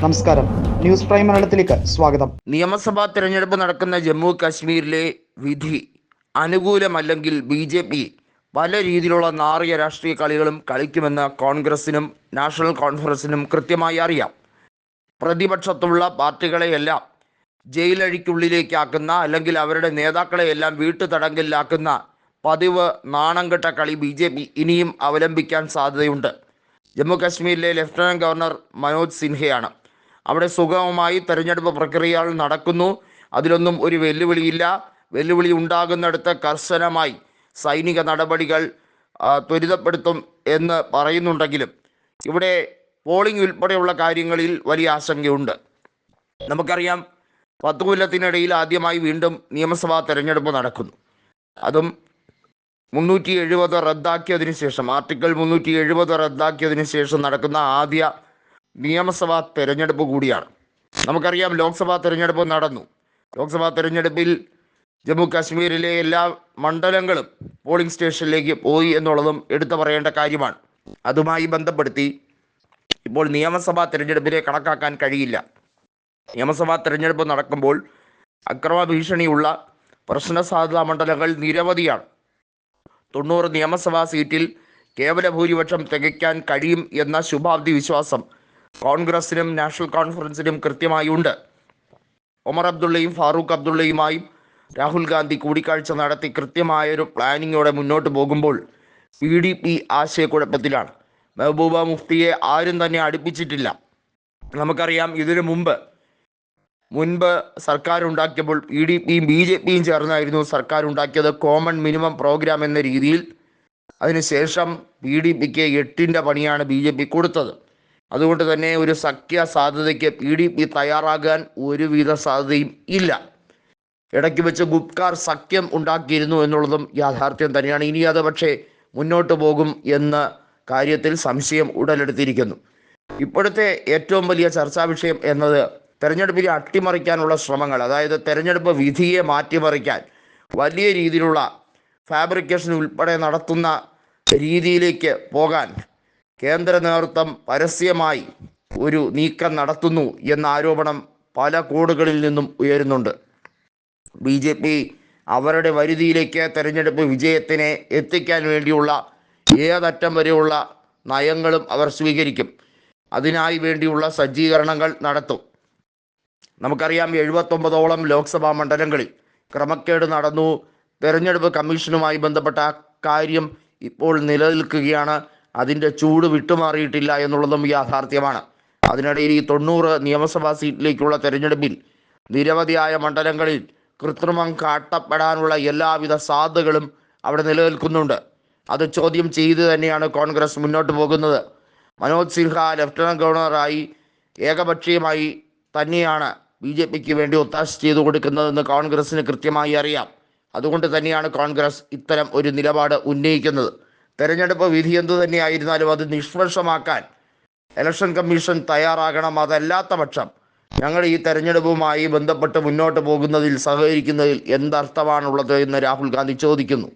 നമസ്കാരം. News prime മലയാളത്തിലേക്ക് സ്വാഗതം. നിയമസഭാ തിരഞ്ഞെടുപ്പ് നടക്കുന്ന ജമ്മു കാശ്മീരിലെ വിധി അനുകൂലമല്ലെങ്കിൽ ബി ജെ പി പല രീതിയിലുള്ള നാറിയ രാഷ്ട്രീയ കളികളും കളിക്കുമെന്ന് കോൺഗ്രസിനും നാഷണൽ കോൺഫറൻസിനും കൃത്യമായി അറിയാം. പ്രതിപക്ഷത്തുള്ള പാർട്ടികളെയെല്ലാം ജയിലഴിക്കുള്ളിലേക്കാക്കുന്ന അല്ലെങ്കിൽ അവരുടെ നേതാക്കളെയെല്ലാം വീട്ടുതടങ്കലിലാക്കുന്ന പതിവ് നാണംകെട്ട കളി ബി ജെ പി ഇനിയും അവലംബിക്കാൻ സാധ്യതയുണ്ട്. ജമ്മു കാശ്മീരിലെ ലഫ്റ്റനന്റ് ഗവർണർ മനോജ് സിൻഹയാണ്. അവിടെ സുഗമമായി തെരഞ്ഞെടുപ്പ് പ്രക്രിയകൾ നടക്കുന്നു. അതിലൊന്നും ഒരു വെല്ലുവിളിയില്ല. വെല്ലുവിളി ഉണ്ടാകുന്നിടത്ത് കർശനമായി സൈനിക നടപടികൾ ത്വരിതപ്പെടുത്തും എന്ന് പറയുന്നുണ്ടെങ്കിലും ഇവിടെ പോളിംഗ് ഉൾപ്പെടെയുള്ള കാര്യങ്ങളിൽ വലിയ ആശങ്കയുണ്ട്. നമുക്കറിയാം പത്ത് കൊല്ലത്തിനിടയിൽ ആദ്യമായി വീണ്ടും നിയമസഭാ തെരഞ്ഞെടുപ്പ് നടക്കുന്നു. അതും മുന്നൂറ്റി എഴുപത് റദ്ദാക്കിയതിനു ശേഷം ആർട്ടിക്കിൾ മുന്നൂറ്റി എഴുപത് റദ്ദാക്കിയതിനു ശേഷം നടക്കുന്ന ആദ്യ നിയമസഭാ തെരഞ്ഞെടുപ്പ് കൂടിയാണ്. നമുക്കറിയാം ലോക്സഭാ തെരഞ്ഞെടുപ്പ് നടന്നു. ലോക്സഭാ തെരഞ്ഞെടുപ്പിൽ ജമ്മു കാശ്മീരിലെ എല്ലാ മണ്ഡലങ്ങളും പോളിംഗ് സ്റ്റേഷനിലേക്ക് പോയി എന്നുള്ളതും എടുത്തു പറയേണ്ട കാര്യമാണ്. അതുമായി ബന്ധപ്പെടുത്തി ഇപ്പോൾ നിയമസഭാ തെരഞ്ഞെടുപ്പിനെ കണക്കാക്കാൻ കഴിയില്ല. നിയമസഭാ തെരഞ്ഞെടുപ്പ് നടക്കുമ്പോൾ അക്രമ ഭീഷണിയുള്ള പ്രശ്ന സാധ്യതാ മണ്ഡലങ്ങൾ നിരവധിയാണ്. തൊണ്ണൂറ് നിയമസഭാ സീറ്റിൽ കേവല ഭൂരിപക്ഷം തികയ്ക്കാൻ കഴിയും എന്ന ശുഭാപ്തി വിശ്വാസം കോൺഗ്രസിനും നാഷണൽ കോൺഫറൻസിനും കൃത്യമായി ഉണ്ട് ഒമർ അബ്ദുള്ളയും ഫാറൂഖ് അബ്ദുള്ളയുമായും രാഹുൽ ഗാന്ധി കൂടിക്കാഴ്ച നടത്തി കൃത്യമായൊരു പ്ലാനിങ്ങോടെ മുന്നോട്ട് പോകുമ്പോൾ പി ഡി പി ആശയക്കുഴപ്പത്തിലാണ്. മെഹബൂബ മുഫ്തിയെ ആരും തന്നെ അടുപ്പിച്ചിട്ടില്ല. നമുക്കറിയാം ഇതിനു മുമ്പ് മുൻപ് സർക്കാർ ഉണ്ടാക്കിയപ്പോൾ പി ഡി പിയും ബി ജെ പിയും ചേർന്നായിരുന്നു സർക്കാർ ഉണ്ടാക്കിയത് കോമൺ മിനിമം പ്രോഗ്രാം എന്ന രീതിയിൽ. അതിനുശേഷം പി ഡി പിക്ക് എട്ടിന്റെ പണിയാണ് ബി ജെ പി കൊടുത്തത്. അതുകൊണ്ട് തന്നെ ഒരു സഖ്യ സാധ്യതയ്ക്ക് പി ഡി പി തയ്യാറാകാൻ ഒരുവിധ സാധ്യതയും ഇല്ല. ഇടയ്ക്ക് വെച്ച് ഗുപ്കാർ സഖ്യം ഉണ്ടാക്കിയിരുന്നു എന്നുള്ളതും യാഥാർത്ഥ്യം തന്നെയാണ്. ഇനി അത് പക്ഷേ മുന്നോട്ട് പോകും എന്ന കാര്യത്തിൽ സംശയം ഉടലെടുത്തിരിക്കുന്നു. ഇപ്പോഴത്തെ ഏറ്റവും വലിയ ചർച്ചാ വിഷയം എന്നത് തെരഞ്ഞെടുപ്പിനെ അട്ടിമറിക്കാനുള്ള ശ്രമങ്ങൾ അതായത് തെരഞ്ഞെടുപ്പ് വിധിയെ മാറ്റിമറിക്കാൻ വലിയ രീതിയിലുള്ള ഫാബ്രിക്കേഷൻ ഉൾപ്പെടെ നടത്തുന്ന രീതിയിലേക്ക് പോകാൻ കേന്ദ്ര നേതൃത്വം പരസ്യമായി ഒരു നീക്കം നടത്തുന്നു എന്ന ആരോപണം പല കോടുകളിൽ നിന്നും ഉയരുന്നുണ്ട്. ബി ജെ പി അവരുടെ വരുതിയിലേക്ക് തെരഞ്ഞെടുപ്പ് വിജയത്തിനെ എത്തിക്കാൻ വേണ്ടിയുള്ള ഏതറ്റം വരെയുള്ള നയങ്ങളും അവർ സ്വീകരിക്കും. അതിനായി വേണ്ടിയുള്ള സജ്ജീകരണങ്ങൾ നടത്തും. നമുക്കറിയാം എഴുപത്തൊമ്പതോളം ലോക്സഭാ മണ്ഡലങ്ങളിൽ ക്രമക്കേട് നടന്നു. തെരഞ്ഞെടുപ്പ് കമ്മീഷനുമായി ബന്ധപ്പെട്ട കാര്യം ഇപ്പോൾ നിലനിൽക്കുകയാണ്. അതിന്റെ ചൂട് വിട്ടുമാറിയിട്ടില്ല എന്നുള്ളതും യാഥാർത്ഥ്യമാണ്. അതിനിടയിൽ ഈ തൊണ്ണൂറ് നിയമസഭാ സീറ്റിലേക്കുള്ള തെരഞ്ഞെടുപ്പിൽ നിരവധിയായ മണ്ഡലങ്ങളിൽ കൃത്രിമം കാട്ടപ്പെടാനുള്ള എല്ലാവിധ സാധ്യതകളും അവിടെ നിലനിൽക്കുന്നുണ്ട്. അത് ചോദ്യം ചെയ്ത് തന്നെയാണ് കോൺഗ്രസ് മുന്നോട്ട് പോകുന്നത്. മനോജ് സിൻഹ ലഫ്റ്റനന്റ് ഗവർണറായി ഏകപക്ഷീയമായി തന്നെയാണ് ബി ജെ പിക്ക് വേണ്ടി ഒത്താശ ചെയ്തു കൊടുക്കുന്നതെന്ന് കോൺഗ്രസിന് കൃത്യമായി അറിയാം. അതുകൊണ്ട് തന്നെയാണ് കോൺഗ്രസ് ഇത്തരം ഒരു നിലപാട് ഉന്നയിക്കുന്നത്. തെരഞ്ഞെടുപ്പ് വിധി എന്തു തന്നെയായിരുന്നാലും അത് നിഷ്പക്ഷമാക്കാൻ ഇലക്ഷൻ കമ്മീഷൻ തയ്യാറാകണം. അതല്ലാത്ത പക്ഷം ഞങ്ങൾ ഈ തെരഞ്ഞെടുപ്പുമായി ബന്ധപ്പെട്ട് മുന്നോട്ട് പോകുന്നതിൽ സഹകരിക്കുന്നതിൽ എന്തർത്ഥമാണുള്ളത് എന്ന് രാഹുൽ ഗാന്ധി ചോദിക്കുന്നു.